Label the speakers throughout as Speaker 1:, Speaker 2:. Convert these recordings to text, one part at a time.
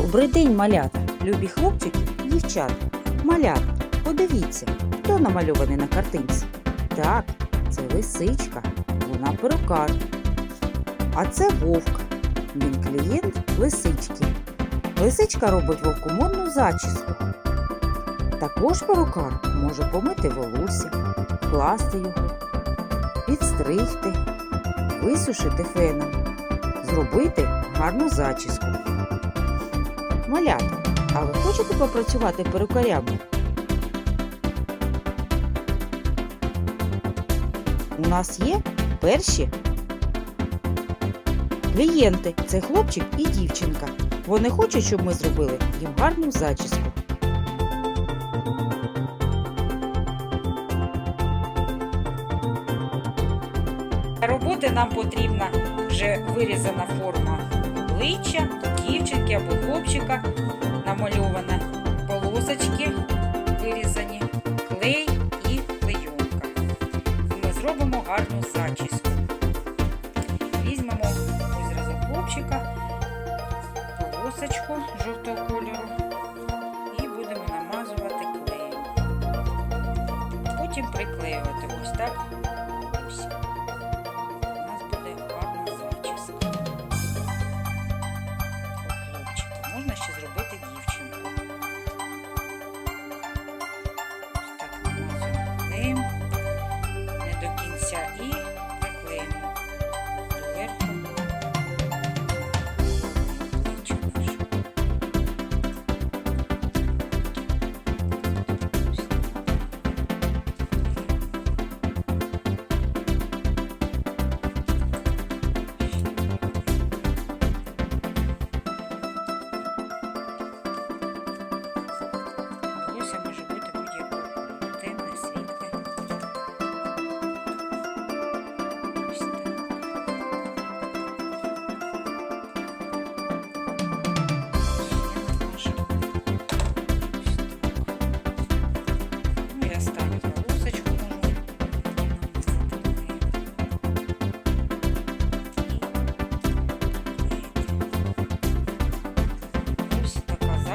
Speaker 1: Добрий день, малята, любі хлопчики, дівчата. Малята, подивіться, хто намальований на картинці. Так, це лисичка, вона перукар. А це вовк. Він клієнт лисички. Лисичка робить вовку модну зачіску. Також перукар може помити волосся, вкласти його, підстригти, висушити феном, зробити гарну зачіску. Малята, а ви хочете попрацювати перукарями? У нас є перші клієнти. Це хлопчик і дівчинка. Вони хочуть, щоб ми зробили їм гарну зачіску.
Speaker 2: Для роботи нам потрібна вже вирізана форма обличчя, дівчинки або хлопчика, намальована полосочки вирізані, клей і клейонка. І ми зробимо гарну зачіску. Візьмемо ось хлопчика, полосочку жовтого кольору і будемо намазувати клеєм. Потім приклеювати ось так. Ось.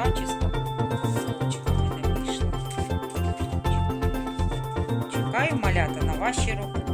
Speaker 2: Така зачіска. Хлопчика в. Чекаю малята на ваші роботи.